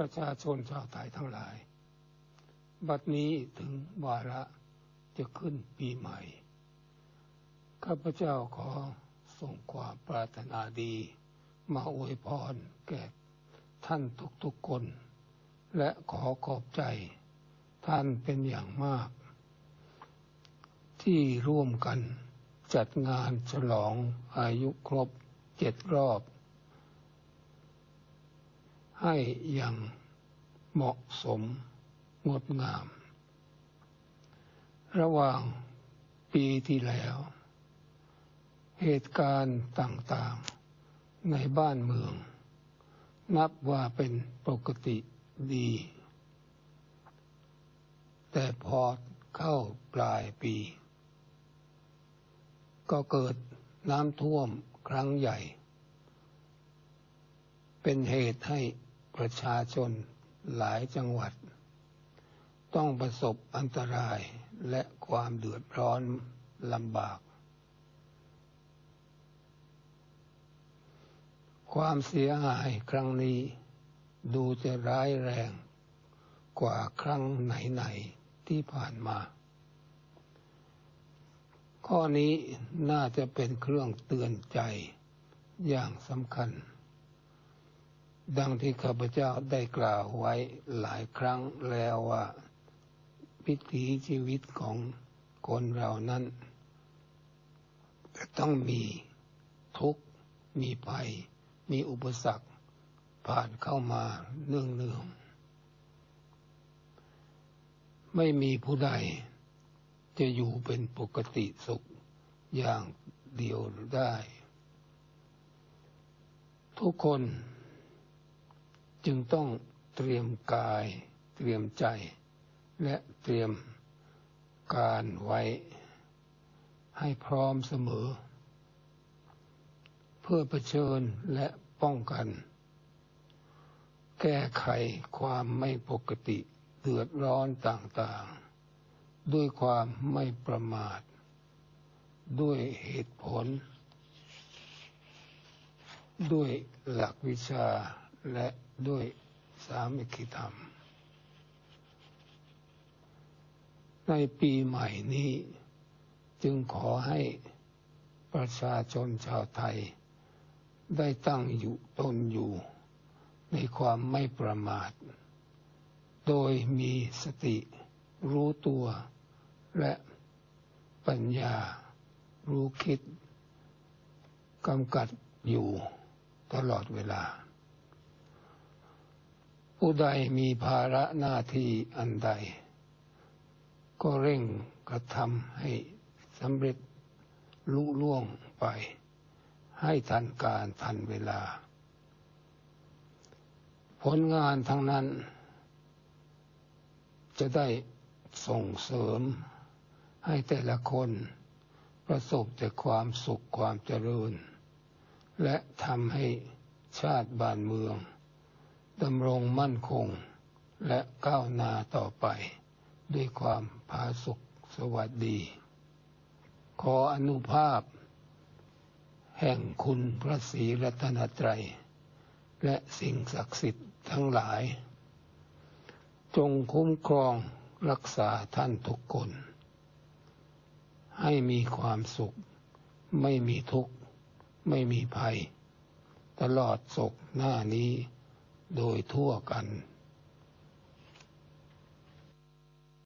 ประชาชนชาวไทยทั้งหลาย บัดนี้ถึงวาระจะขึ้นปีใหม่ ข้าพเจ้าขอส่งความปรารถนาดี มาอวยพรแก่ท่านทุกๆคน และขอขอบใจท่านเป็นอย่างมาก ที่ร่วมกันจัดงานฉลองอายุครบเจ็ดรอบ ให้อย่างเหมาะสมงดงาม ระหว่างปีที่แล้ว เหตุการณ์ต่างๆในบ้านเมือง นับว่าเป็นปกติดี แต่พอเข้าปลายปี ก็เกิดน้ำท่วมครั้งใหญ่ เป็นเหตุให้ ประชาชนหลายจังหวัด ต้องประสบอันตรายและความเดือดร้อนลำบาก ความเสียหายครั้งนี้ดูจะร้ายแรงกว่าครั้งไหนๆที่ผ่านมา ข้อนี้น่าจะเป็นเครื่องเตือนใจอย่างสำคัญ ดังที่ข้าพเจ้าได้กล่าวไว้หลายครั้งแล้วว่าวิถีชีวิตของคนเรานั้นจะต้องมีทุกข์มีภัย มีอุปสรรค ผ่านเข้ามาเนื่องเนืองไม่มีผู้ใดจะอยู่เป็นปกติสุขอย่างเดียวได้ ทุกคน จึงต้องเตรียมกาย เตรียมใจ และเตรียมการไว้ ให้พร้อมเสมอ เพื่อเผชิญและป้องกัน แก้ไขความไม่ปกติเดือดร้อนต่างๆ ด้วยความไม่ประมาท ด้วยเหตุผล ด้วยหลักวิชาและ ด้วยสามัคคีธรรม ในปีใหม่นี้จึงขอให้ประชาชนชาวไทย ได้ตั้งอยู่ตนอยู่ ในความไม่ประมาท โดยมีสติรู้ตัวและปัญญารู้คิดกำกัดอยู่ตลอดเวลา ผู้ใดมีภาระหน้าที่อันใด ก็เร่งกระทำให้สำเร็จลุล่วงไป ให้ทันการทันเวลา ผลงานทั้งนั้น จะได้ส่งเสริมให้แต่ละคนประสบแต่ความสุขความเจริญ และทำให้ชาติบ้านเมือง ดำรงมั่นคง และก้าวหน้าต่อไป ด้วยความผาสุขสวัสดี ขออนุภาพ แห่งคุณพระศรีรัตนตรัย และสิ่งศักดิ์สิทธิ์ทั้งหลาย จงคุ้มครองรักษาท่านทุกคน ให้มีความสุข ไม่มีทุกข์ ไม่มีภัย ตลอดศกหน้านี้ โดยทั่วกัน